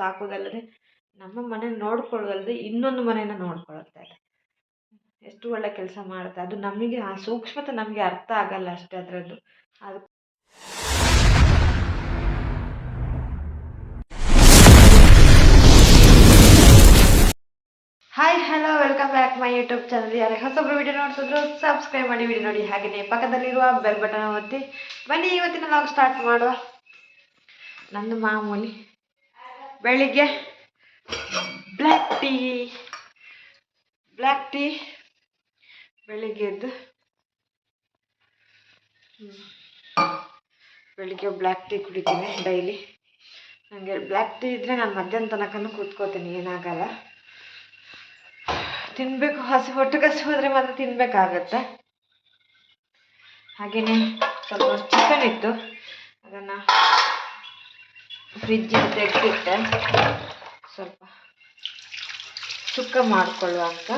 ಸಾಕೋದಲ್ಲದೆ ನಮ್ಮ ಮನೆ ನೋಡ್ಕೊಳ್ಳೋದಲ್ಲದೆ ಇನ್ನೊಂದು ಮನೆನ ನೋಡ್ಕೊಳುತ್ತೆ ಅದು ಎಷ್ಟು ಒಳ್ಳೆ ಕೆಲಸ ಮಾಡುತ್ತೆ. ಅದು ನಮಗೆ ಆ ಸೂಕ್ಷ್ಮತೆ ನಮಗೆ ಅರ್ಥ ಆಗಲ್ಲ ಅಷ್ಟೇ ಅದರದ್ದು. ಅದು hi hello welcome back my YouTube channel ಯಾರೇ ಹೊಸೊಬ್ರು ವಿಡಿಯೋ ನೋಡ್ತಿದ್ರು ಸಬ್ಸ್ಕ್ರೈಬ್ ಮಾಡಿ ವಿಡಿಯೋ ನೋಡಿ. ಹಾಗೆಯೇ ಪಕ್ಕದಲ್ಲಿರುವ ಬೆಲ್ ಬಟನ್ ಒತ್ತಿ. ಬನ್ನಿ, ಇವತ್ತಿನ ನಾವು ಸ್ಟಾರ್ಟ್ ಮಾಡುವ. ನಂದು ಮಾಮೂಲಿ ಬೆಳಿಗ್ಗೆ ಬ್ಲ್ಯಾಕ್ ಟೀ ಬ್ಲ್ಯಾಕ್ ಟೀ ಬೆಳಿಗ್ಗೆ ಎದ್ದು. ಬೆಳಿಗ್ಗೆ ಬ್ಲ್ಯಾಕ್ ಟೀ ಕುಡಿತೀನಿ ಡೈಲಿ ನನಗೆ ಬ್ಲ್ಯಾಕ್ ಟೀ ಇದ್ದರೆ ನಾನು ಮಧ್ಯಾಹ್ನ ತನಕನೂ ಕೂತ್ಕೋತೀನಿ, ಏನಾಗಲ್ಲ ತಿನ್ನಬೇಕು ಹಸಿ, ಹೊಟ್ಟೆ ಕಸಿ ಹೋದರೆ ಮಾತ್ರ ತಿನ್ನಬೇಕಾಗತ್ತೆ ಹಾಗೆಯೇ ಸ್ವಲ್ಪ ಚಿಕನ್ ಇತ್ತು, ಅದನ್ನು ಫ್ರಿಜ್ಜಿಗೆ ತೆಗೆದಿಟ್ಟೆ ಸ್ವಲ್ಪ ಸುಕ್ಕ ಮಾಡಿಕೊಳ್ಳುವ ಅಂತ.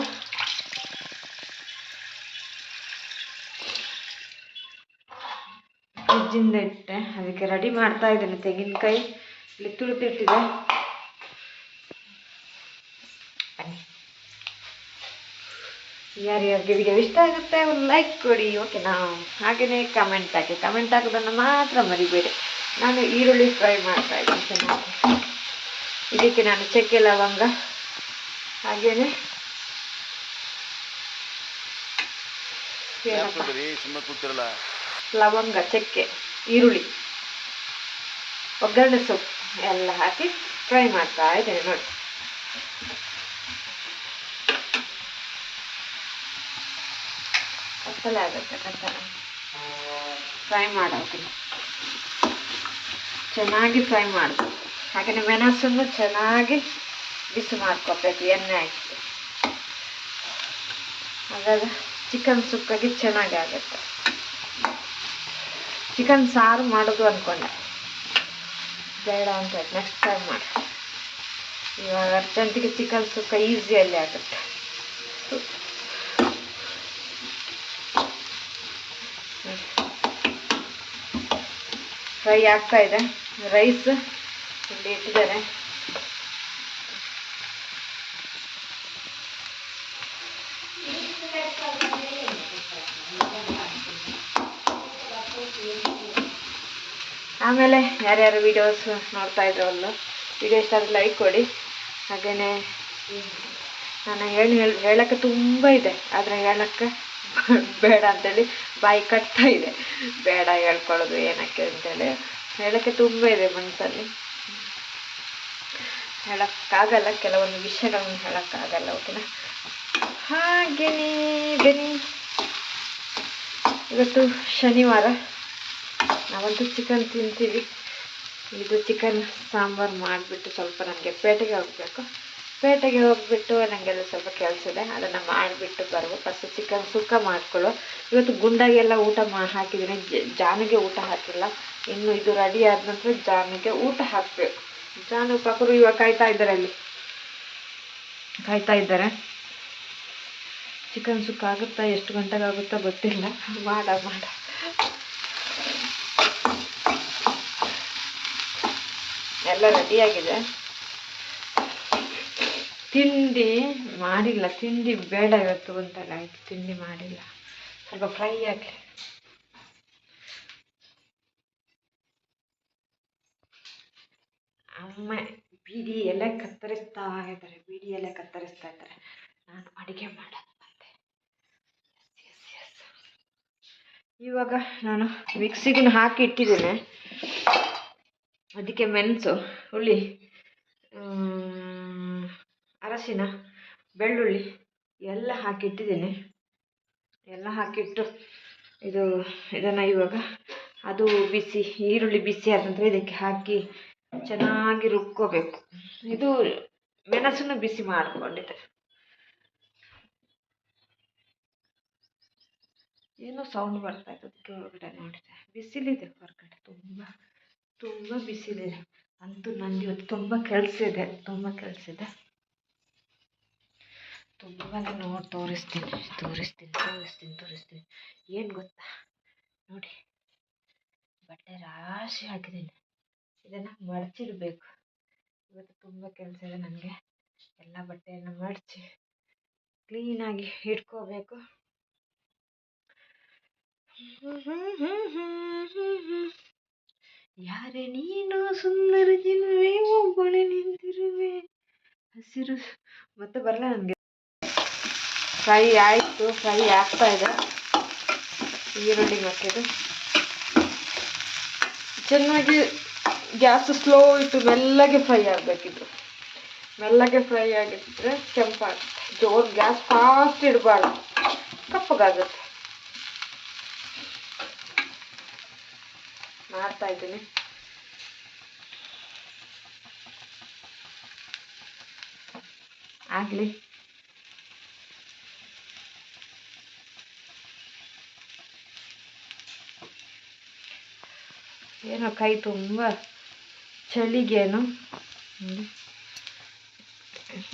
ಫ್ರಿಜ್ಜಿಂದ ಇಟ್ಟೆ. ಅದಕ್ಕೆ ರೆಡಿ ಮಾಡ್ತಾ ಇದ್ದೇನೆ. ತೆಂಗಿನಕಾಯಿ ಇಲ್ಲಿ ತುಳಿದಿಟ್ಟಿದೆ. ಯಾರ್ಯಾರಿಗೆ ವಿಡಿಯೋ ಇಷ್ಟ ಆಗುತ್ತೆ, ಒಂದು ಲೈಕ್ ಕೊಡಿ. ಓಕೆನಾ ಹಾಗೆಯೇ ಕಮೆಂಟ್ ಹಾಕಿ. ಕಮೆಂಟ್ ಹಾಕೋದನ್ನು ಮಾತ್ರ ಮರಿಬೇಡಿ. ನಾನು ಈರುಳ್ಳಿ ಫ್ರೈ ಮಾಡ್ತಾ ಇದ್ದೀನಿ ಚೆನ್ನಾಗಿ. ಇದಕ್ಕೆ ನಾನು ಚಕ್ಕೆ ಲವಂಗ ಹಾಗೇನೆ ಲವಂಗ ಚಕ್ಕೆ ಈರುಳ್ಳಿ ಒಗ್ಗರಣೆ ಸೊಪ್ಪು ಎಲ್ಲ ಹಾಕಿ ಫ್ರೈ ಮಾಡ್ತಾ ಇದ್ದೇನೆ ನೋಡಿ. ಕತ್ತಲೆ ಆಗುತ್ತೆ ಕತ್ತಲೆ. ಫ್ರೈ ಮಾಡೋಕೆ. ಚೆನ್ನಾಗಿ ಫ್ರೈ ಮಾಡಬೇಕು ಹಾಗೆಯೇ ಮೆಣಸನ್ನು ಚೆನ್ನಾಗಿ ಬಿಸಿ ಮಾಡ್ಕೋಬೇಕು, ಎಣ್ಣೆ ಹಾಕಿ. ಹಾಗಾದ ಚಿಕನ್ ಸುಕ್ಕಾಗಿ ಚೆನ್ನಾಗಿ ಆಗುತ್ತೆ. ಚಿಕನ್ ಸಾರು ಮಾಡೋದು ಅಂದ್ಕೊಂಡೆ ಬೇಡ ಅಂತ ನೆಕ್ಸ್ಟ್ ಟೈಮ್ ಮಾಡಿ. ಇವಾಗ ಅರ್ಜೆಂಟಿಗೆ ಚಿಕನ್ ಸುಕ್ಕ ಈಸಿಯಲ್ಲಿ ಆಗುತ್ತೆ. ಫ್ರೈ ಆಗ್ತಾ ಇದೆ. ರೈಸ್ ಇಲ್ಲಿ ಇಟ್ಟಿದ್ದಾರೆ. ಆಮೇಲೆ ಯಾರ್ಯಾರು ವೀಡಿಯೋಸ್ ನೋಡ್ತಾ ಇದ್ರವಲ್ಲ ವಿಡಿಯೋ ಇಷ್ಟ ಆದರೆ ಲೈಕ್ ಕೊಡಿ. ಹಾಗೆಯೇ ನಾನು ಹೇಳಿ ಹೇಳಿ, ಹೇಳೋಕ್ಕೆ ತುಂಬ ಇದೆ, ಆದರೆ ಹೇಳೋಕ್ಕೆ ಬೇಡ ಅಂತೇಳಿ ಬಾಯಿ ಕಟ್ತಾ ಇದೆ. ಬೇಡ ಹೇಳ್ಕೊಳ್ಳೋದು ಏನಕ್ಕೆ ಅಂತೇಳಿ. ಹೇಳೋಕ್ಕೆ ತುಂಬ ಇದೆ ಮನಸ್ಸಲ್ಲಿ ಹೇಳೋಕ್ಕಾಗಲ್ಲ, ಕೆಲವೊಂದು ವಿಷಯಗಳನ್ನು ಹೇಳೋಕ್ಕಾಗಲ್ಲ ಓಕೆನಾ ಹಾಗೆಯೇ ಬನ್ನಿ. ಇವತ್ತು ಶನಿವಾರ. ನಾವಂತೂ ಚಿಕನ್ ತಿಂತೀವಿ. ಇದು ಚಿಕನ್ ಸಾಂಬಾರು ಮಾಡಿಬಿಟ್ಟು ಸ್ವಲ್ಪ ನನಗೆ ಪೇಟೆಗೆ ಹೋಗಬೇಕು. ಪೇಟೆಗೆ ಹೋಗ್ಬಿಟ್ಟು ನನಗೆಲ್ಲ ಸ್ವಲ್ಪ ಕೆಲಸ ಇದೆ, ಅದನ್ನು ಮಾಡಿಬಿಟ್ಟು ಬರುವ. ಫಸ್ಟ್ ಚಿಕನ್ ಸುಕ್ಕ ಮಾಡ್ಕೊಳ್ಳೋ. ಇವತ್ತು ಗುಂಡಾಗೆಲ್ಲ ಊಟ ಮಾ ಹಾಕಿದ್ದೀನಿ. ಜಾನಿಗೆ ಊಟ ಹಾಕಿಲ್ಲ. ಇನ್ನು ಇದು ರೆಡಿ ಆದ ನಂತರ ಜಾನಿಗೆ ಊಟ ಹಾಕಬೇಕು. ಜಾನು ಪಕ್ಕರು ಇವಾಗ ಕಾಯ್ತಾ ಇದ್ದಾರೆ ಅಲ್ಲಿ. ಕಾಯ್ತಾ ಇದ್ದಾರೆ. ಚಿಕನ್ ಸುಕ್ಕ ಆಗುತ್ತಾ, ಎಷ್ಟು ಗಂಟೆಗೆ ಆಗುತ್ತಾ ಗೊತ್ತಿಲ್ಲ. ಮಾಡ ಮಾಡ. ಎಲ್ಲ ರೆಡಿಯಾಗಿದೆ ತಿಂಡಿ ಮಾಡಿಲ್ಲ, ತಿಂಡಿ ಬೇಡ ಇವತ್ತು ಅಂತಲ್ಲ ಆಯ್ತು, ತಿಂಡಿ ಮಾಡಿಲ್ಲ. ಸ್ವಲ್ಪ ಫ್ರೈ ಆಗಲಿ ಅಮ್ಮ ಬೀಡಿ ಎಲೆ ಕತ್ತರಿಸ್ತಾ ಇದ್ದಾರೆ, ಬಿಡಿ ಎಲೆ ಕತ್ತರಿಸ್ತಾ ಇದ್ದಾರೆ. ನಾನು ಅಡುಗೆ ಮಾಡೋದು ಮತ್ತೆ ಇವಾಗ ನಾನು ಮಿಕ್ಸಿಗೂ ಹಾಕಿ ಇಟ್ಟಿದ್ದೇನೆ. ಅದಕ್ಕೆ ಮೆಣಸು, ಹುಳಿ ಅರಶಿನ ಬೆಳ್ಳುಳ್ಳಿ ಎಲ್ಲ ಹಾಕಿಟ್ಟಿದ್ದೀನಿ. ಎಲ್ಲ ಹಾಕಿಟ್ಟು ಇದು ಇದನ್ನು ಇವಾಗ ಅದು ಬಿಸಿ, ಈರುಳ್ಳಿ ಬಿಸಿ ಆದ ಇದಕ್ಕೆ ಹಾಕಿ ಚೆನ್ನಾಗಿ ರುಬ್ಕೋಬೇಕು. ಇದು ಮೆಣಸನ್ನು ಬಿಸಿ ಮಾಡಿಕೊಂಡಿದ್ದೆ. ಏನೋ ಸೌಂಡ್ ಬರ್ತಾ ಇತ್ತು, ಅದಕ್ಕೆ ಹೊರಗಡೆ ನೋಡಿದೆ. ಬಿಸಿಲಿದೆ ಹೊರಗಡೆ, ತುಂಬ ತುಂಬ ಬಿಸಿಲಿದೆ. ಅಂತೂ ನನಗೆ ಇವತ್ತು ತುಂಬ ಕೆಲಸ ಇದೆ, ತುಂಬ ಕೆಲಸ ಇದೆ. ತುಂಬನೇ ನೋಡಿ ತೋರಿಸ್ತೀನಿ ತೋರಿಸ್ತೀನಿ ತೋರಿಸ್ತೀನಿ ತೋರಿಸ್ತೀನಿ. ಏನು ಗೊತ್ತಾ? ನೋಡಿ, ಬಟ್ಟೆ ರಾಶಿ ಹಾಕಿದ್ದೀನಿ. ಇದನ್ನು ಮಡಚಿರಬೇಕು ಇವತ್ತು ತುಂಬ ಕೆಲಸ ಇದೆ ನನಗೆ. ಎಲ್ಲ ಬಟ್ಟೆಯನ್ನು ಮಡಚಿ ಕ್ಲೀನಾಗಿ ಇಟ್ಕೋಬೇಕು. ಯಾರೇ ನೀನು ಸುಂದರ ಜನವೇ ಒಬ್ಬಳೆ ನಿಂತಿರುವೆ. ಹಸಿರು ಮತ್ತೆ ಬರಲ್ಲ ನನಗೆ? ಫ್ರೈ ಆಯಿತು, ಫ್ರೈ ಆಗ್ತಾ ಇದೆ. ಈರುಳ್ಳಿ ಹಾಕಿದ್ದು ಚೆನ್ನಾಗಿ ಗ್ಯಾಸ್ ಸ್ಲೋ ಇಟ್ಟು ಮೆಲ್ಲಗೆ ಫ್ರೈ ಆಗಬೇಕಿದ್ರು ಮೆಲ್ಲಗೆ ಫ್ರೈ ಆಗಿದ್ರೆ ಕೆಂಪಾಗುತ್ತೆ ಜೋರು ಗ್ಯಾಸ್ ಫಾಸ್ಟ್ ಇಡಬಾರ್ದು. ಕಪ್ಪಗಾಗುತ್ತೆ ಮಾಡ್ತಾ ಇದ್ದೀನಿ. ಆಗಲಿ. ಏನೋ ಕೈ ತುಂಬ ಚಳಿಗೇನು.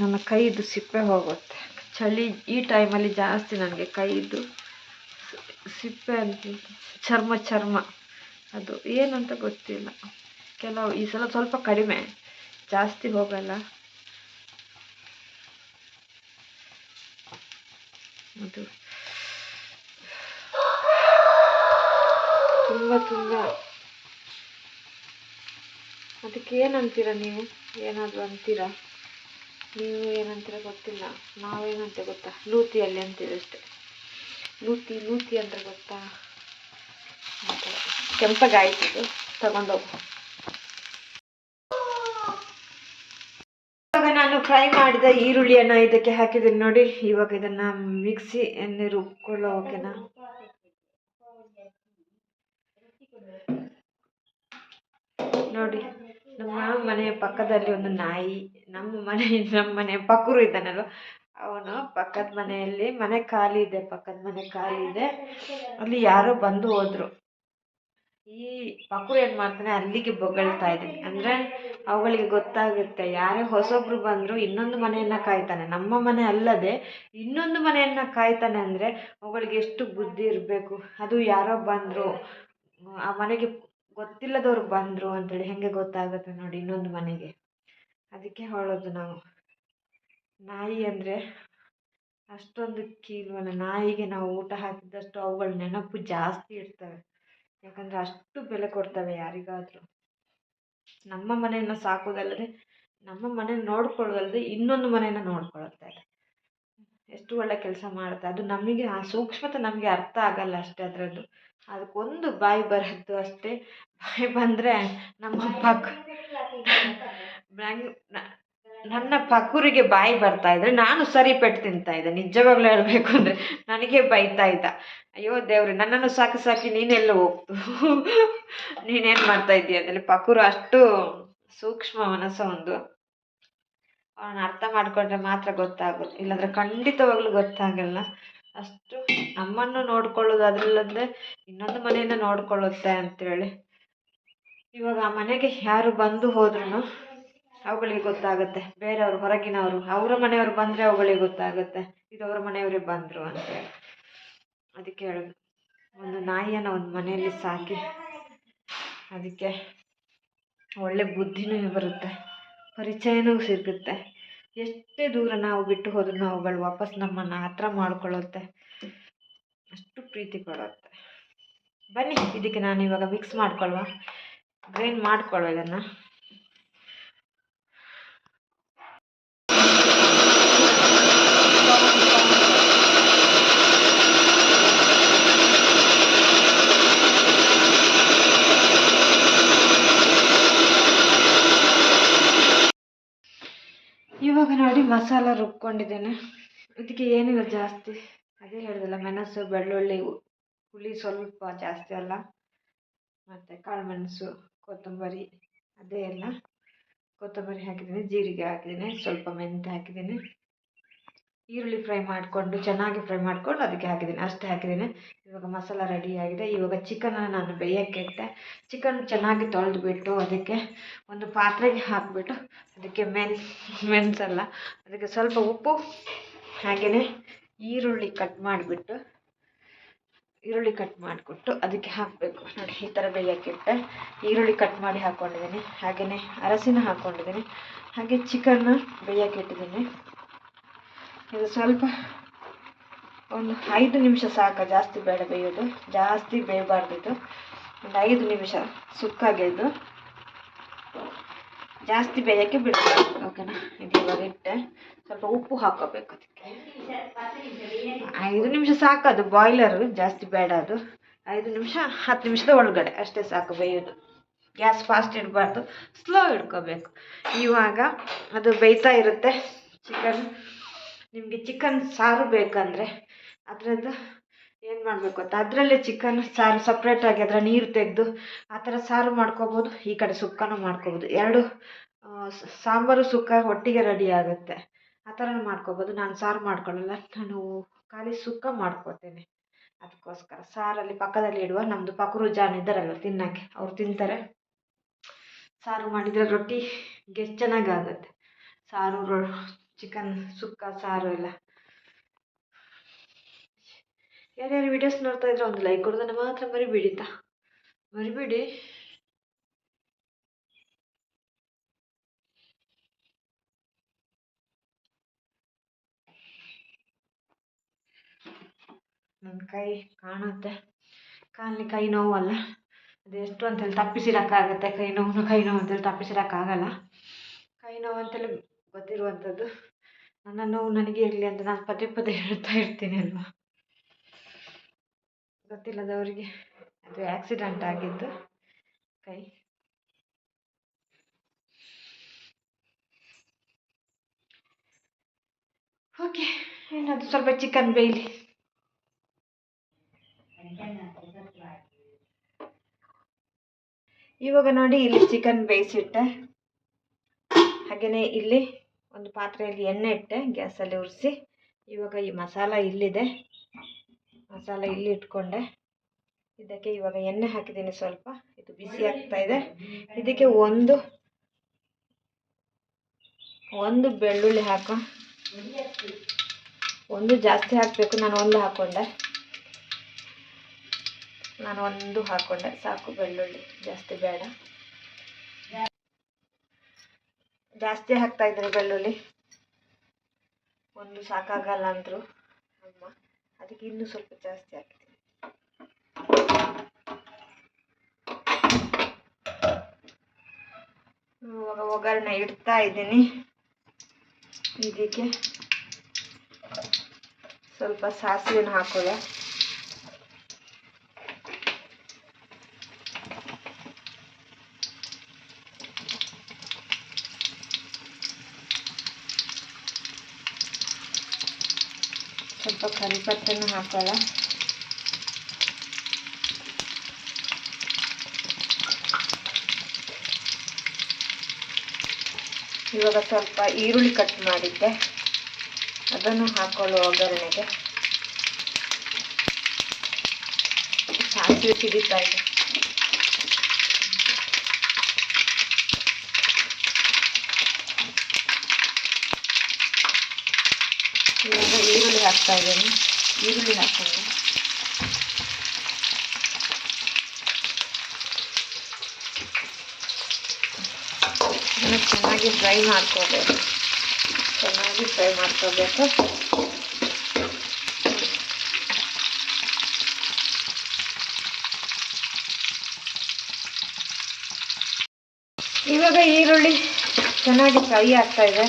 ನನ್ನ ಕೈದು ಸಿಪ್ಪೆ ಹೋಗುತ್ತೆ. ಚಳಿ ಈ ಟೈಮಲ್ಲಿ ಜಾಸ್ತಿ ನನಗೆ ಕೈದು ಸಿಪ್ಪೆ ಅಂತ ಚರ್ಮ ಚರ್ಮ. ಅದು ಏನಂತ ಗೊತ್ತಿಲ್ಲ. ಕೆಲವು ಈ ಸಲ ಸ್ವಲ್ಪ ಕಡಿಮೆ. ಜಾಸ್ತಿ ಹೋಗಲ್ಲ. ಅದು ತುಂಬ ತುಂಬ ಅದಕ್ಕೆ ಏನಂತೀರ ನೀವು? ಏನಾದರೂ ಅಂತೀರಾ? ನೀವು ಏನಂತೀರ ಗೊತ್ತಿಲ್ಲ. ನಾವೇನಂತ ಗೊತ್ತಾ? ಲೂತಿಯಲ್ಲಿ ಅಂತೀವಿ ಅಷ್ಟೇ. ಲೂತಿ ಲೂತಿ ಅಂದರೆ ಗೊತ್ತಾ? ಕೆಂಪಗಾಯ್ತಿದ್ದು ತಗೊಂಡೋಗು ನಾನು ಫ್ರೈ ಮಾಡಿದ ಈರುಳ್ಳಿಯನ್ನು ಇದಕ್ಕೆ ಹಾಕಿದ್ದೀನಿ ನೋಡಿ. ಇವಾಗ ಇದನ್ನ ಮಿಕ್ಸಿ ಎಣ್ಣೆ ರುಬ್ಕೊಳ್ಳೋ ಓಕೆನಾ ನೋಡಿ. ನಮ್ಮ ಮನೆಯ ಪಕ್ಕದಲ್ಲಿ ಒಂದು ನಾಯಿ, ನಮ್ಮ ಮನೆ ನಮ್ಮ ಮನೆ ಪಕ್ಕರು ಇದ್ದಾನಲ್ವ? ಅವನು ಪಕ್ಕದ ಮನೆಯಲ್ಲಿ, ಮನೆ ಖಾಲಿ ಇದೆ, ಪಕ್ಕದ ಮನೆ ಖಾಲಿ ಇದೆ. ಅಲ್ಲಿ ಯಾರೋ ಬಂದು ಹೋದ್ರು. ಈ ಪಕ್ಕರು ಏನು ಮಾಡ್ತಾನೆ, ಅಲ್ಲಿಗೆ ಬೊಗಳ್ತಾ ಇದ್ದೀನಿ ಅಂದರೆ ಅವುಗಳಿಗೆ ಗೊತ್ತಾಗುತ್ತೆ, ಯಾರೇ ಹೊಸೊಬ್ರು ಬಂದರೂ, ಇನ್ನೊಂದು ಮನೆಯನ್ನು ಕಾಯ್ತಾನೆ. ನಮ್ಮ ಮನೆ ಅಲ್ಲದೆ ಇನ್ನೊಂದು ಮನೆಯನ್ನು ಕಾಯ್ತಾನೆ ಅಂದರೆ ಅವುಗಳಿಗೆ ಎಷ್ಟು ಬುದ್ಧಿ ಇರಬೇಕು. ಅದು ಯಾರೋ ಬಂದರು, ಆ ಮನೆಗೆ ಗೊತ್ತಿಲ್ಲದವ್ರು ಬಂದರು ಅಂತೇಳಿ ಹೇಗೆ ಗೊತ್ತಾಗುತ್ತೆ ನೋಡಿ ಇನ್ನೊಂದು ಮನೆಗೆ. ಅದಕ್ಕೆ ಹೇಳೋದು ನಾವು, ನಾಯಿ ಅಂದರೆ ಅಷ್ಟೊಂದು ಕೀಲ್ವಲ್ಲ ನಾಯಿಗೆ ನಾವು ಊಟ ಹಾಕಿದಷ್ಟು ಅವುಗಳ ನೆನಪು ಜಾಸ್ತಿ ಇರ್ತವೆ. ಯಾಕಂದರೆ ಅಷ್ಟು ಬೆಲೆ ಕೊಡ್ತವೆ ಯಾರಿಗಾದರೂ. ನಮ್ಮ ಮನೆಯನ್ನು ಸಾಕೋದಲ್ಲದೆ, ನಮ್ಮ ಮನೆ ನೋಡ್ಕೊಳ್ಳೋದಲ್ಲದೆ ಇನ್ನೊಂದು ಮನೆಯನ್ನು ನೋಡ್ಕೊಳ್ಳುತ್ತೆ ಎಷ್ಟು ಒಳ್ಳೆ ಕೆಲಸ ಮಾಡುತ್ತೆ. ಅದು ನಮಗೆ ಆ ಸೂಕ್ಷ್ಮತೆ ನಮಗೆ ಅರ್ಥ ಆಗಲ್ಲ ಅಷ್ಟೇ ಅದರದ್ದು. ಅದಕ್ಕೊಂದು ಬಾಯಿ ಬರೋದು ಅಷ್ಟೇ. ಬಾಯಿ ಬಂದರೆ ನಮ್ಮ ಪಕ್ ನನ್ನ ಪಕ್ಕೂರಿಗೆ ಬಾಯಿ ಬರ್ತಾ ಇದ್ರೆ ನಾನು ಸರಿ ಪೆಟ್ಟು ತಿಂತಾ ಇದ್ದೆ. ನಿಜವಾಗ್ಲೂ ಹೇಳಬೇಕು ಅಂದರೆ ನನಗೆ ಬೈತಾ ಇದ್ದ. ಅಯ್ಯೋ ದೇವ್ರಿ ನನ್ನನ್ನು ಸಾಕಿ ಸಾಕಿ ನೀನೆಲ್ಲ ಹೋಗ್ತು. ನೀನೇನು ಮಾಡ್ತಾ ಇದ್ದೀಯ? ಅಂದ್ರೆ ಪಕ್ಕೂರು ಅಷ್ಟು ಸೂಕ್ಷ್ಮ ಮನಸ್ಸು ಒಂದು. ಅವನ ಅರ್ಥ ಮಾಡಿಕೊಂಡ್ರೆ ಮಾತ್ರ ಗೊತ್ತಾಗೋದು. ಇಲ್ಲಾಂದರೆ ಖಂಡಿತವಾಗ್ಲೂ ಗೊತ್ತಾಗಲ್ಲ. ಅಷ್ಟು ನಮ್ಮನ್ನು ನೋಡ್ಕೊಳ್ಳೋದು ಅದರಲ್ಲಂದರೆ ಇನ್ನೊಂದು ಮನೆಯನ್ನು ನೋಡ್ಕೊಳ್ಳುತ್ತೆ ಅಂತೇಳಿ. ಇವಾಗ ಆ ಮನೆಗೆ ಯಾರು ಬಂದು ಹೋದ್ರೂ ಅವುಗಳಿಗೆ ಗೊತ್ತಾಗುತ್ತೆ. ಬೇರೆಯವರು, ಹೊರಗಿನವರು, ಅವರ ಮನೆಯವರು ಬಂದರೆ ಅವುಗಳಿಗೆ ಗೊತ್ತಾಗುತ್ತೆ. ಇದು ಅವರ ಮನೆಯವರೇ ಬಂದರು ಅಂತೇಳಿ. ಅದಕ್ಕೆ ಹೇಳೋದು. ಒಂದು ನಾಯಿಯನ್ನು ಒಂದು ಮನೆಯಲ್ಲಿ ಸಾಕಿ ಅದಕ್ಕೆ ಒಳ್ಳೆ ಬುದ್ಧಿನೂ ಬರುತ್ತೆ. ಪರಿಚಯನೂ ಸಿಗುತ್ತೆ. ಎಷ್ಟೇ ದೂರ ನಾವು ಬಿಟ್ಟು ಹೋದ್ರೂ ಅವುಗಳು ವಾಪಸ್ ನಮ್ಮನ್ನು ಹತ್ರ ಮಾಡ್ಕೊಳ್ಳುತ್ತೆ. ಅಷ್ಟು ಪ್ರೀತಿ ಕೊಡುತ್ತೆ ಬನ್ನಿ, ಇದಕ್ಕೆ ನಾನು ಇವಾಗ ಮಿಕ್ಸ್ ಮಾಡ್ಕೊಳ್ವಾ. ಗ್ರೈಂಡ್ ಮಾಡ್ಕೊಳ್ಳೋ ಇದನ್ನು ಇವಾಗ ನೋಡಿ ಮಸಾಲ ರುಬ್ಕೊಂಡಿದ್ದೇನೆ. ಇದಕ್ಕೆ ಏನಿಲ್ಲ ಜಾಸ್ತಿ. ಅದೇ ಹೇಳಿದಲ್ಲ ಮೆಣಸು, ಬೆಳ್ಳುಳ್ಳಿ ಹುಳಿ ಸ್ವಲ್ಪ ಜಾಸ್ತಿ ಅಲ್ಲ. ಮತ್ತು ಕಾಳುಮೆಣಸು, ಕೊತ್ತಂಬರಿ, ಅದೇ ಎಲ್ಲ. ಕೊತ್ತಂಬರಿ ಹಾಕಿದ್ದೀನಿ, ಜೀರಿಗೆ ಹಾಕಿದ್ದೀನಿ, ಸ್ವಲ್ಪ ಮೆಂತ್ಯ ಹಾಕಿದ್ದೀನಿ. ಈರುಳ್ಳಿ ಫ್ರೈ ಮಾಡಿಕೊಂಡು, ಚೆನ್ನಾಗಿ ಫ್ರೈ ಮಾಡಿಕೊಂಡು ಅದಕ್ಕೆ ಹಾಕಿದ್ದೀನಿ. ಅಷ್ಟೇ ಹಾಕಿದ್ದೀನಿ. ಇವಾಗ ಮಸಾಲ ರೆಡಿಯಾಗಿದೆ ಇವಾಗ ಚಿಕನನ್ನು ನಾನು ಬೇಯೋಕ್ಕೆ ಇಟ್ಟೆ. ಚಿಕನ್ ಚೆನ್ನಾಗಿ ತೊಳೆದುಬಿಟ್ಟು ಅದಕ್ಕೆ ಒಂದು ಪಾತ್ರೆಗೆ ಹಾಕಿಬಿಟ್ಟು ಅದಕ್ಕೆ ಮೆಣ್ ಮೆಣಸಲ್ಲ ಅದಕ್ಕೆ ಸ್ವಲ್ಪ ಉಪ್ಪು, ಹಾಗೆಯೇ ಈರುಳ್ಳಿ ಕಟ್ ಮಾಡಿಬಿಟ್ಟು, ಈರುಳ್ಳಿ ಕಟ್ ಮಾಡಿಕೊಟ್ಟು ಅದಕ್ಕೆ ಹಾಕಬೇಕು. ನೋಡಿ, ಈ ಥರ ಬೇಯೋಕ್ಕಿಟ್ಟೆ ಈರುಳ್ಳಿ ಕಟ್ ಮಾಡಿ ಹಾಕ್ಕೊಂಡಿದ್ದೀನಿ ಹಾಗೆಯೇ ಅರಸಿನ ಹಾಕ್ಕೊಂಡಿದ್ದೀನಿ ಹಾಗೆ ಚಿಕನ್ನ ಬೇಯಕ್ಕೆ ಇಟ್ಟಿದ್ದೀನಿ. ಇದು ಸ್ವಲ್ಪ ಒಂದು ಐದು ನಿಮಿಷ ಸಾಕು, ಜಾಸ್ತಿ ಬೇಡ ಬೇಯೋದು ಜಾಸ್ತಿ ಬೇಯಬಾರ್ದು ಇದು ಒಂದು ಐದು ನಿಮಿಷ ಸುಕ್ಕಾಗಿದ್ದು ಜಾಸ್ತಿ ಬೇಯೋಕ್ಕೆ ಬಿಡಬಾರ್ದು. ಓಕೆನಾ? ಇದು ಇವಾಗ ಇಟ್ಟೆ. ಸ್ವಲ್ಪ ಉಪ್ಪು ಹಾಕೋಬೇಕು ಅದಕ್ಕೆ. ಐದು ನಿಮಿಷ ಸಾಕು, ಅದು ಬಾಯ್ಲರು ಜಾಸ್ತಿ ಬೇಡ ಅದು. ಐದು ನಿಮಿಷ, ಹತ್ತು ನಿಮಿಷದ ಒಳಗಡೆ ಅಷ್ಟೇ ಸಾಕು ಬೇಯೋದು ಗ್ಯಾಸ್ ಫಾಸ್ಟ್ ಇಡಬಾರ್ದು ಸ್ಲೋ ಇಡ್ಕೋಬೇಕು ಇವಾಗ ಅದು ಬೇಯ್ತಾ ಇರುತ್ತೆ. ಚಿಕನ್ ನಿಮಗೆ ಚಿಕನ್ ಸಾರು ಬೇಕಂದರೆ ಅದರದ್ದು ಏನು ಮಾಡಬೇಕು ಅಂತ ಅದರಲ್ಲೇ ಚಿಕನ್ ಸಾರು ಸಪ್ರೇಟಾಗಿ ಅದರ ನೀರು ತೆಗೆದು ಆ ಥರ ಸಾರು ಮಾಡ್ಕೋಬೋದು, ಈ ಕಡೆ ಸುಕ್ಕನೂ ಮಾಡ್ಕೋಬೋದು. ಎರಡು ಸಾಂಬಾರು, ಸುಕ್ಕ ಒಟ್ಟಿಗೆ ರೆಡಿ ಆಗುತ್ತೆ. ಆ ಥರ ಮಾಡ್ಕೋಬೋದು. ನಾನು ಸಾರು ಮಾಡ್ಕೊಳ್ಳಲ್ಲ, ನಾನು ಖಾಲಿ ಸುಕ್ಕ ಮಾಡ್ಕೋತೇನೆ. ಅದಕ್ಕೋಸ್ಕರ ಸಾರಲ್ಲಿ ಪಕ್ಕದಲ್ಲಿ ಇಡುವ ನಮ್ಮದು ಪಕ್ರು ಜಾನ್ ಇದ್ದಾರಲ್ಲ ತಿನ್ನೋಕ್ಕೆ, ಅವ್ರು ತಿಂತಾರೆ. ಸಾರು ಮಾಡಿದರೆ ರೊಟ್ಟಿಗೆ ಚೆನ್ನಾಗಿ ಆಗುತ್ತೆ ಸಾರು ಚಿಕನ್ ಸುಕ್ಕ, ಸಾರು ಎಲ್ಲ. ಯಾರ್ಯಾರು ವಿಡಿಯೋಸ್ ನೋಡ್ತಾ ಇದ್ರೆ ಒಂದು ಲೈಕ್ ಕೊಡೋದನ್ನು ಮಾತ್ರ ಮರಿಬೇಡಿ ತಾ ಮರಿಬೇಡಿ. ನನ್ನ ಕೈ ಕಾಣುತ್ತೆ. ಕಾಲಿ ಕೈ ನೋವಲ್ಲ ಅದು ಎಷ್ಟು ಅಂತೇಳಿ ತಪ್ಪಿಸಿರಕ್ಕಾಗತ್ತೆ. ಕೈ ನೋವು ಕೈ ನೋವು ಅಂತೇಳಿ ತಪ್ಪಿಸಿರಕ್ಕಾಗಲ್ಲ. ಕೈ ನೋವು ಅಂತೇಳಿ ಗೊತ್ತಿರುವಂಥದ್ದು ನನ್ನ ನೋವು ನನಗೆ ಇರಲಿ ಅಂತ ನಾನು ಪದೇ ಪದೇ ಹೇಳ್ತಾ ಇರ್ತೀನಿ ಅಲ್ವಾ? ಗೊತ್ತಿಲ್ಲದವರಿಗೆ ಅದು ಆ್ಯಕ್ಸಿಡೆಂಟ್ ಆಗಿದ್ದು ಕೈ. ಓಕೆ ಏನದು ಸ್ವಲ್ಪ ಚಿಕನ್ ಬೇಯಲಿ. ಇವಾಗ ನೋಡಿ ಇಲ್ಲಿ ಚಿಕನ್ ಬೇಯಿಸಿಟ್ಟೆ. ಹಾಗೆಯೇ ಇಲ್ಲಿ. ಒಂದು ಪಾತ್ರೆಯಲ್ಲಿ ಎಣ್ಣೆ ಇಟ್ಟೆ, ಗ್ಯಾಸಲ್ಲಿ ಉರಿಸಿ. ಇವಾಗ ಈ ಮಸಾಲ ಇಲ್ಲಿದೆ. ಮಸಾಲ ಇಲ್ಲಿ ಇಟ್ಕೊಂಡೆ. ಇದಕ್ಕೆ ಇವಾಗ ಎಣ್ಣೆ ಹಾಕಿದ್ದೀನಿ ಸ್ವಲ್ಪ. ಇದು ಬಿಸಿ ಆಗ್ತಾ ಇದೆ. ಇದಕ್ಕೆ ಒಂದು ಒಂದು ಬೆಳ್ಳುಳ್ಳಿ ಹಾಕೋ. ಒಂದು ಜಾಸ್ತಿ ಹಾಕಬೇಕು, ನಾನು ಒಂದು ಹಾಕ್ಕೊಂಡೆ ನಾನು ಒಂದು ಹಾಕ್ಕೊಂಡೆ ಸಾಕು ಬೆಳ್ಳುಳ್ಳಿ. ಜಾಸ್ತಿ ಬೇಡ. ಜಾಸ್ತಿ ಹಾಕ್ತಾ ಇದ್ದಾರೆ ಬೆಳ್ಳುಳ್ಳಿ. ಒಂದು ಸಾಕಾಗಲ್ಲ ಅಂದರು. ಅಮ್ಮ, ಅದಕ್ಕೆ ಇನ್ನೂ ಸ್ವಲ್ಪ ಜಾಸ್ತಿ ಹಾಕಿದ್ದೀನಿ. ಇವಾಗ ಒಗ್ಗರಣೆ ಇಡ್ತಾ ಇದ್ದೀನಿ. ಇದಕ್ಕೆ ಸ್ವಲ್ಪ ಸಾಸಿವೆನ ಹಾಕೊಳ್ಳ ಸ್ವಲ್ಪ ಕರಿಪತ್ತನ್ನು ಹಾಕೋಣ ಇವಾಗ ಸ್ವಲ್ಪ ಈರುಳ್ಳಿ ಕಟ್ ಮಾಡಿದ್ದೆ. ಅದನ್ನು ಹಾಕೊಳ್ಳೋ ಒಗ್ಗರಣೆಗೆ. ಸಾಸಿವೆ ಸಿಡಿತಾ ಇದೆ ಇವಾಗ ಈರುಳ್ಳಿ ಹಾಕ್ತಾ ಇದ್ದೀನಿ. ಈರುಳ್ಳಿ ಹಾಕ್ತೀನಿ. ಇದನ್ನು ಚೆನ್ನಾಗಿ ಫ್ರೈ ಮಾಡ್ಕೋಬೇಕು. ಚೆನ್ನಾಗಿ ಫ್ರೈ ಮಾಡ್ಕೋಬೇಕು. ಇವಾಗ ಈರುಳ್ಳಿ ಚೆನ್ನಾಗಿ ಫ್ರೈ ಆಗ್ತಾ ಇದೆ.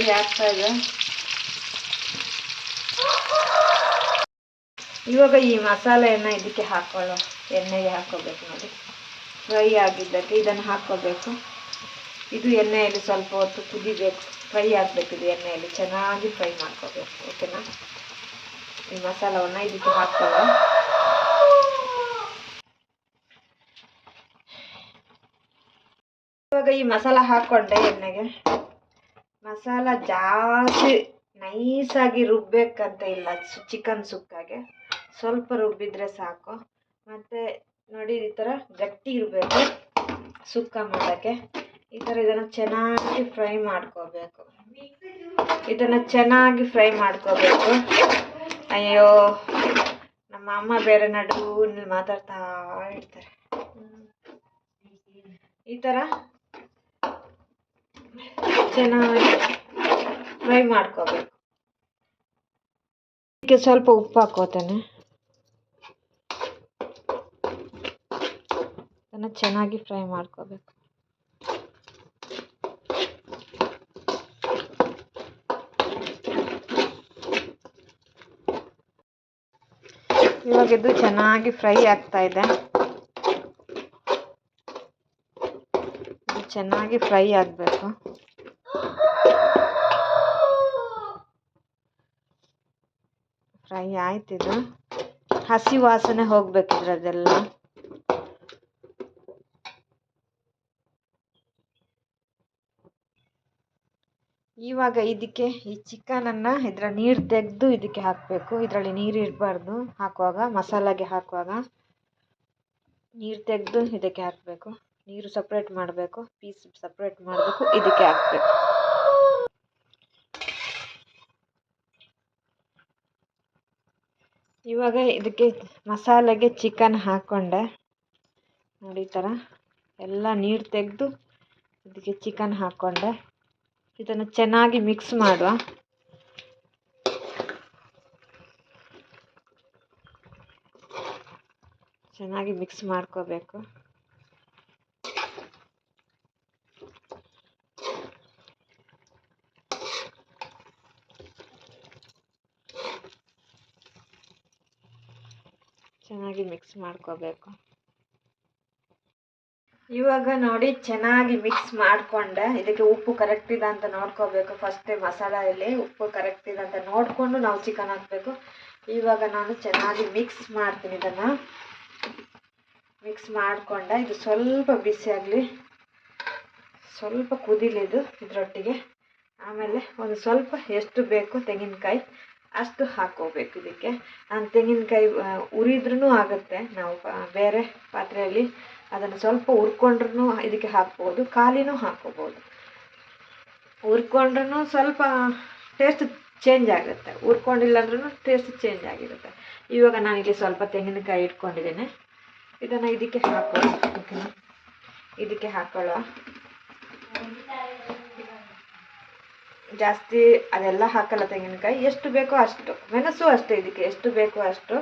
ಫ್ರೈ ಆಗ್ತಾ ಇದೆ. ಇವಾಗ ಈ ಮಸಾಲೆಯನ್ನು ಇದಕ್ಕೆ ಹಾಕೊಳ್ಳೋ ಎಣ್ಣೆಗೆ ಹಾಕೋಬೇಕು ನೋಡಿ. ಫ್ರೈ ಆಗಿದ್ದಕ್ಕೆ ಇದನ್ನು ಹಾಕ್ಕೋಬೇಕು ಇದು ಎಣ್ಣೆಯಲ್ಲಿ ಸ್ವಲ್ಪ ಹೊತ್ತು ಕುದಿಬೇಕು. ಫ್ರೈ ಆಗಬೇಕು ಇದು ಎಣ್ಣೆಯಲ್ಲಿ. ಚೆನ್ನಾಗಿ ಫ್ರೈ ಮಾಡ್ಕೋಬೇಕು. ಓಕೆನಾ? ಈ ಮಸಾಲವನ್ನು ಇದಕ್ಕೆ ಹಾಕೊಳ್ಳೋ ಇವಾಗ ಈ ಮಸಾಲ ಹಾಕ್ಕೊಂಡೆ ಎಣ್ಣೆಗೆ. ಮಸಾಲ ಜಾಸ್ತಿ ನೈಸಾಗಿ ರುಬ್ಬೇಕಂತ ಇಲ್ಲ ಚಿಕನ್ ಸುಕ್ಕಾಗೆ. ಸ್ವಲ್ಪ ರುಬ್ಬಿದ್ರೆ ಸಾಕು. ಮತ್ತು ನೋಡಿ ಈ ಥರ ಗಟ್ಟಿ ಇರಬೇಕು ಸುಕ್ಕ ಮಾಡೋಕ್ಕೆ. ಈ ಥರ ಇದನ್ನು ಚೆನ್ನಾಗಿ ಫ್ರೈ ಮಾಡ್ಕೋಬೇಕು. ಇದನ್ನು ಚೆನ್ನಾಗಿ ಫ್ರೈ ಮಾಡ್ಕೋಬೇಕು. ಅಯ್ಯೋ, ನಮ್ಮ ಅಮ್ಮ ಬೇರೆ ನಡು ಮಾತಾಡ್ತಾ ಇರ್ತಾರೆ. ಈ ಥರ ಚೆನ್ನಾಗಿ ಫ್ರೈ ಮಾಡ್ಕೋಬೇಕು. ಇದಕ್ಕೆ ಸ್ವಲ್ಪ ಉಪ್ಪು ಹಾಕೋತೇನೆ. ಅದನ್ನು ಚೆನ್ನಾಗಿ ಫ್ರೈ ಮಾಡ್ಕೋಬೇಕು. ಇವಾಗ ಇದು ಚೆನ್ನಾಗಿ ಫ್ರೈ ಆಗ್ತಾ ಇದು. ಚೆನ್ನಾಗಿ ಫ್ರೈ ಆಗಬೇಕು. ಫ್ರೈ ಆಯ್ತಿದು ಹಸಿ ವಾಸನೆ ಹೋಗ್ಬೇಕು ಇದ್ರದ್ದೆಲ್ಲ. ಇವಾಗ ಇದಕ್ಕೆ ಈ ಚಿಕನನ್ನು ಇದರ ನೀರು ತೆಗೆದು ಇದಕ್ಕೆ ಹಾಕಬೇಕು. ಇದರಲ್ಲಿ ನೀರು ಇರಬಾರ್ದು. ಹಾಕುವಾಗ, ಮಸಾಲಾಗೆ ಹಾಕುವಾಗ ನೀರು ತೆಗೆದು ಇದಕ್ಕೆ ಹಾಕಬೇಕು. ನೀರು ಸಪ್ರೇಟ್ ಮಾಡಬೇಕು. ಪೀಸ್ ಸಪ್ರೇಟ್ ಮಾಡಬೇಕು. ಇದಕ್ಕೆ ಹಾಕಬೇಕು. ಇವಾಗ ಇದಕ್ಕೆ ಮಸಾಲೆಗೆ ಚಿಕನ್ ಹಾಕ್ಕೊಂಡೆ ನೋಡಿ ಥರ ಎಲ್ಲ ನೀರು ತೆಗೆದು ಇದಕ್ಕೆ ಚಿಕನ್ ಹಾಕ್ಕೊಂಡೆ ಇದನ್ನು ಚೆನ್ನಾಗಿ ಮಿಕ್ಸ್ ಮಾಡುವ. ಚೆನ್ನಾಗಿ ಮಿಕ್ಸ್ ಮಾಡ್ಕೋಬೇಕು. ಚೆನ್ನಾಗಿ ಮಿಕ್ಸ್ ಮಾಡ್ಕೋಬೇಕು. ಇವಾಗ ನೋಡಿ ಚೆನ್ನಾಗಿ ಮಿಕ್ಸ್ ಮಾಡಿಕೊಂಡೆ. ಇದಕ್ಕೆ ಉಪ್ಪು ಕರೆಕ್ಟ್ ಇದೆ ಅಂತ ನೋಡ್ಕೋಬೇಕು. ಫಸ್ಟೇ ಮಸಾಲೆಯಲ್ಲಿ ಉಪ್ಪು ಕರೆಕ್ಟ್ ಇದೆ ಅಂತ ನೋಡಿಕೊಂಡು ನಾವು ಚಿಕನ್ ಹಾಕಬೇಕು. ಇವಾಗ ನಾನು ಚೆನ್ನಾಗಿ ಮಿಕ್ಸ್ ಮಾಡ್ತೀನಿ ಇದನ್ನು. ಮಿಕ್ಸ್ ಮಾಡಿಕೊಂಡೆ. ಇದು ಸ್ವಲ್ಪ ಬಿಸಿ ಆಗಲಿ. ಸ್ವಲ್ಪ ಕುದಿಲಿ ಇದು ಇದರೊಟ್ಟಿಗೆ. ಆಮೇಲೆ ಒಂದು ಸ್ವಲ್ಪ ಎಷ್ಟು ಬೇಕು ತೆಂಗಿನಕಾಯಿ. ಅಷ್ಟು ಹಾಕ್ಕೋಬೇಕು ಇದಕ್ಕೆ. ತೆಂಗಿನಕಾಯಿ ಉರಿದ್ರೂ ಆಗುತ್ತೆ. ನಾವು ಬೇರೆ ಪಾತ್ರೆಯಲ್ಲಿ ಅದನ್ನು ಸ್ವಲ್ಪ ಹುರ್ಕೊಂಡ್ರೂ ಇದಕ್ಕೆ ಹಾಕ್ಬೋದು. ಖಾಲಿನೂ ಹಾಕ್ಕೋಬೋದು. ಹುರ್ಕೊಂಡ್ರೂ ಸ್ವಲ್ಪ ಟೇಸ್ಟ್ ಚೇಂಜ್ ಆಗುತ್ತೆ. ಹುರ್ಕೊಂಡಿಲ್ಲ ಅಂದ್ರೂ ಟೇಸ್ಟ್ ಚೇಂಜ್ ಆಗಿರುತ್ತೆ. ಇವಾಗ ನಾನಿಲ್ಲಿ ಸ್ವಲ್ಪ ತೆಂಗಿನಕಾಯಿ ಇಟ್ಕೊಂಡಿದ್ದೇನೆ. ಇದನ್ನು ಇದಕ್ಕೆ ಹಾಕೋದು ಇದಕ್ಕೆ ಹಾಕೊಳ್ಳುವ ಜಾಸ್ತಿ ಅದೆಲ್ಲ ಹಾಕಲ್ಲ ತೆಂಗಿನಕಾಯಿ. ಎಷ್ಟು ಬೇಕೋ ಅಷ್ಟು. ಮೆಣಸು ಅಷ್ಟೇ ಇದಕ್ಕೆ. ಎಷ್ಟು ಬೇಕೋ ಅಷ್ಟು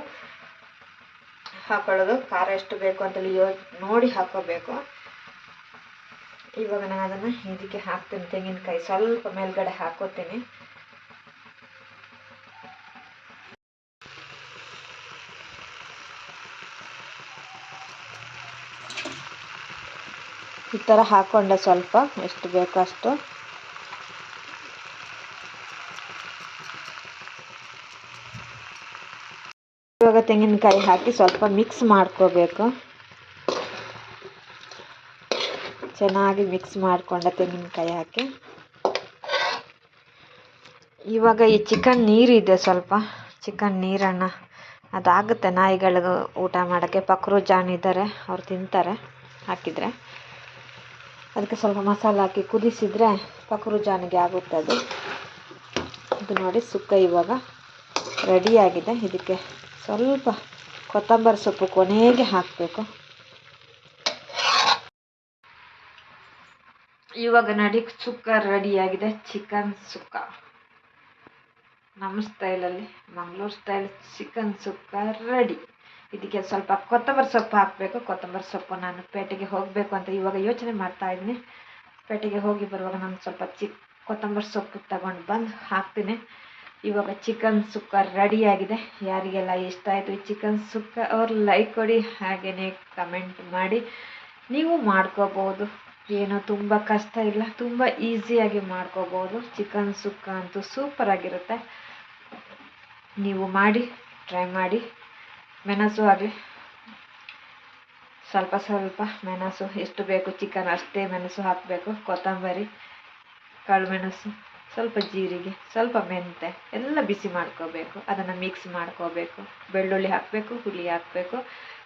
ಹಾಕೊಳ್ಳೋದು. ಖಾರ ಎಷ್ಟು ಬೇಕು ಅಂತೇಳಿ ಯೋ, ನೋಡಿ ಹಾಕೋಬೇಕು ಇವಾಗ ನಾನು ಅದನ್ನು ಇದಕ್ಕೆ ಹಾಕ್ತೀನಿ ತೆಂಗಿನಕಾಯಿ. ಸ್ವಲ್ಪ ಮೇಲ್ಗಡೆ ಹಾಕೋತೀನಿ ಈ ಥರ ಹಾಕ್ಕೊಂಡೆ ಸ್ವಲ್ಪ. ಎಷ್ಟು ಬೇಕೋ ಅಷ್ಟು ಇವಾಗ ತೆಂಗಿನಕಾಯಿ ಹಾಕಿ ಸ್ವಲ್ಪ ಮಿಕ್ಸ್ ಮಾಡ್ಕೋಬೇಕು. ಚೆನ್ನಾಗಿ ಮಿಕ್ಸ್ ಮಾಡಿಕೊಂಡ ತೆಂಗಿನಕಾಯಿ ಹಾಕಿ. ಇವಾಗ ಈ ಚಿಕನ್ ನೀರಿದೆ ಸ್ವಲ್ಪ. ಚಿಕನ್ ನೀರನ್ನು ಅದಾಗುತ್ತೆ ನಾಯಿಗಳಿಗೆ ಊಟ ಮಾಡೋಕ್ಕೆ. ಪಕ್ರು ಜಾನ್ ಇದ್ದಾರೆ, ಅವ್ರು ತಿಂತಾರೆ, ಹಾಕಿದರೆ. ಅದಕ್ಕೆ ಸ್ವಲ್ಪ ಮಸಾಲೆ ಹಾಕಿ ಕುದಿಸಿದರೆ ಪಕ್ರು ಜಾನಿಗೆ ಆಗುತ್ತೆ ಅದು ಇದು ನೋಡಿ ಸುಕ್ಕ ಇವಾಗ ರೆಡಿಯಾಗಿದೆ ಇದಕ್ಕೆ ಸ್ವಲ್ಪ ಕೊತ್ತಂಬರಿ ಸೊಪ್ಪು ಕೊನೆಗೆ ಹಾಕಬೇಕು. ಇವಾಗ ನಡಿ, ಸುಕ್ಕ ರೆಡಿಯಾಗಿದೆ ಚಿಕನ್ ಸುಕ್ಕ. ನಮ್ಮ ಸ್ಟೈಲಲ್ಲಿ Mangalore style chicken sukka ready ಇದಕ್ಕೆ ಸ್ವಲ್ಪ ಕೊತ್ತಂಬರಿ ಸೊಪ್ಪು ಹಾಕಬೇಕು. ಕೊತ್ತಂಬರಿ ಸೊಪ್ಪು ನಾನು ಪೇಟೆಗೆ ಹೋಗಬೇಕು ಅಂತ ಇವಾಗ ಯೋಚನೆ ಮಾಡ್ತಾ ಇದ್ದೀನಿ. ಪೇಟೆಗೆ ಹೋಗಿ ಬರುವಾಗ ನಾನು ಸ್ವಲ್ಪ ಚಿಕ್ ಕೊತ್ತಂಬರಿ ಸೊಪ್ಪು ತಗೊಂಡು ಬಂದು ಹಾಕ್ತೀನಿ. ಇವಾಗ ಚಿಕನ್ ಸುಕ್ಕ ರೆಡಿಯಾಗಿದೆ ಯಾರಿಗೆಲ್ಲ ಇಷ್ಟ ಆಯಿತು ಈ ಚಿಕನ್ ಸುಕ್ಕ ಅವ್ರು ಲೈಕ್ ಕೊಡಿ ಹಾಗೆಯೇ ಕಮೆಂಟ್ ಮಾಡಿ. ನೀವು ಮಾಡ್ಕೋಬೋದು. ಏನೋ ತುಂಬ ಕಷ್ಟ ಇಲ್ಲ, ತುಂಬ ಈಸಿಯಾಗಿ ಮಾಡ್ಕೋಬೋದು. ಚಿಕನ್ ಸುಕ್ಕ ಅಂತೂ ಸೂಪರಾಗಿರುತ್ತೆ ನೀವು ಮಾಡಿ ಟ್ರೈ ಮಾಡಿ. ಮೆಣಸು ಆಗಲಿ. ಸ್ವಲ್ಪ ಸ್ವಲ್ಪ ಮೆಣಸು, ಎಷ್ಟು ಬೇಕು ಚಿಕನ್ ಅಷ್ಟೇ ಮೆಣಸು ಹಾಕಬೇಕು, ಕೊತ್ತಂಬರಿ, ಕಾಳುಮೆಣಸು. ಸ್ವಲ್ಪ ಜೀರಿಗೆ, ಸ್ವಲ್ಪ ಮೆಂತೆ ಎಲ್ಲ ಬಿಸಿ ಮಾಡ್ಕೋಬೇಕು. ಅದನ್ನು ಮಿಕ್ಸ್ ಮಾಡ್ಕೋಬೇಕು. ಬೆಳ್ಳುಳ್ಳಿ ಹಾಕಬೇಕು, ಹುಳಿ ಹಾಕಬೇಕು.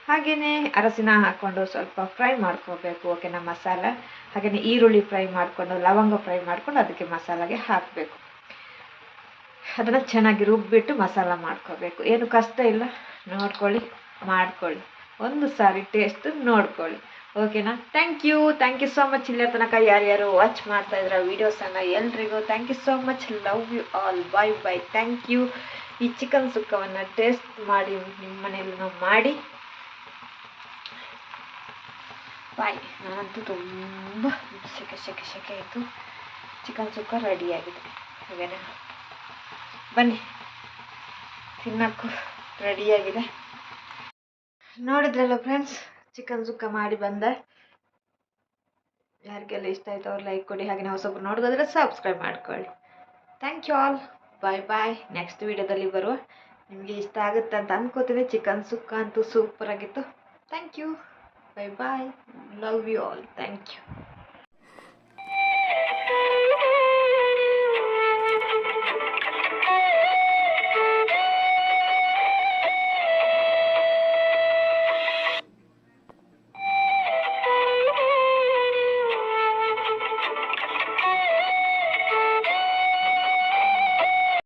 ಹಾಗೆಯೇ ಅರಸಿನ ಹಾಕ್ಕೊಂಡು ಸ್ವಲ್ಪ ಫ್ರೈ ಮಾಡ್ಕೋಬೇಕು. ಓಕೆನಾ ಮಸಾಲ. ಹಾಗೆಯೇ ಈರುಳ್ಳಿ ಫ್ರೈ ಮಾಡಿಕೊಂಡು, ಲವಂಗ ಫ್ರೈ ಮಾಡಿಕೊಂಡು ಅದಕ್ಕೆ ಮಸಾಲಾಗೆ ಹಾಕಬೇಕು. ಅದನ್ನು ಚೆನ್ನಾಗಿ ರುಬ್ಬಿಟ್ಟು ಮಸಾಲ ಮಾಡ್ಕೋಬೇಕು. ಏನು ಕಷ್ಟ ಇಲ್ಲ. ನೋಡ್ಕೊಳ್ಳಿ, ಮಾಡ್ಕೊಳ್ಳಿ. ಒಂದು ಸಾರಿ ಟೇಸ್ಟ್ ನೋಡ್ಕೊಳ್ಳಿ. ಓಕೆನಾ thank you thank you so much ಇಲ್ಲೇ ತನಕ ಯಾರ್ಯಾರು ವಾಚ್ ಮಾಡ್ತಾ ಇದ್ರ ವೀಡಿಯೋಸನ್ನು ಎಲ್ರಿಗೂ thank you so much love you all bye bye thank you ಈ ಚಿಕನ್ ಸುಕ್ಕವನ್ನು ಟೇಸ್ಟ್ ಮಾಡಿ ನಿಮ್ಮ ಮನೆಯಲ್ಲೂ ಮಾಡಿ. ಬಾಯ್ ನಾನಂತೂ ತುಂಬ ಸೆಕೆ ಸೆಕೆ ಸೆಕೆ ಆಯಿತು ಚಿಕನ್ ಸುಕ್ಕ ರೆಡಿಯಾಗಿದೆ ಹಾಗೇನಾ? ಬನ್ನಿ. ತಿನ್ನೋಕ್ಕೂ ರೆಡಿಯಾಗಿದೆ ನೋಡಿದ್ರಲ್ಲ ಫ್ರೆಂಡ್ಸ್ ಚಿಕನ್ ಸುಕ್ಕ ಮಾಡಿ ಬಂದೆ. ಯಾರಿಗೆಲ್ಲ ಇಷ್ಟ ಆಯ್ತು ಅವ್ರು ಲೈಕ್ ಕೊಡಿ, ಹಾಗೆ ನಾವು ಸ್ವಲ್ಪ ನೋಡೋದಾದ್ರೆ ಸಬ್ಸ್ಕ್ರೈಬ್ ಮಾಡ್ಕೊಳ್ಳಿ. Thank you all bye bye next ವೀಡಿಯೋದಲ್ಲಿ ಬರುವ ನಿಮಗೆ ಇಷ್ಟ ಆಗುತ್ತೆ ಅಂತ ಅಂದ್ಕೋತೀನಿ ಚಿಕನ್ ಸುಕ್ಕ ಅಂತೂ ಸೂಪರ್ ಆಗಿತ್ತು. Thank you bye bye love you all thank you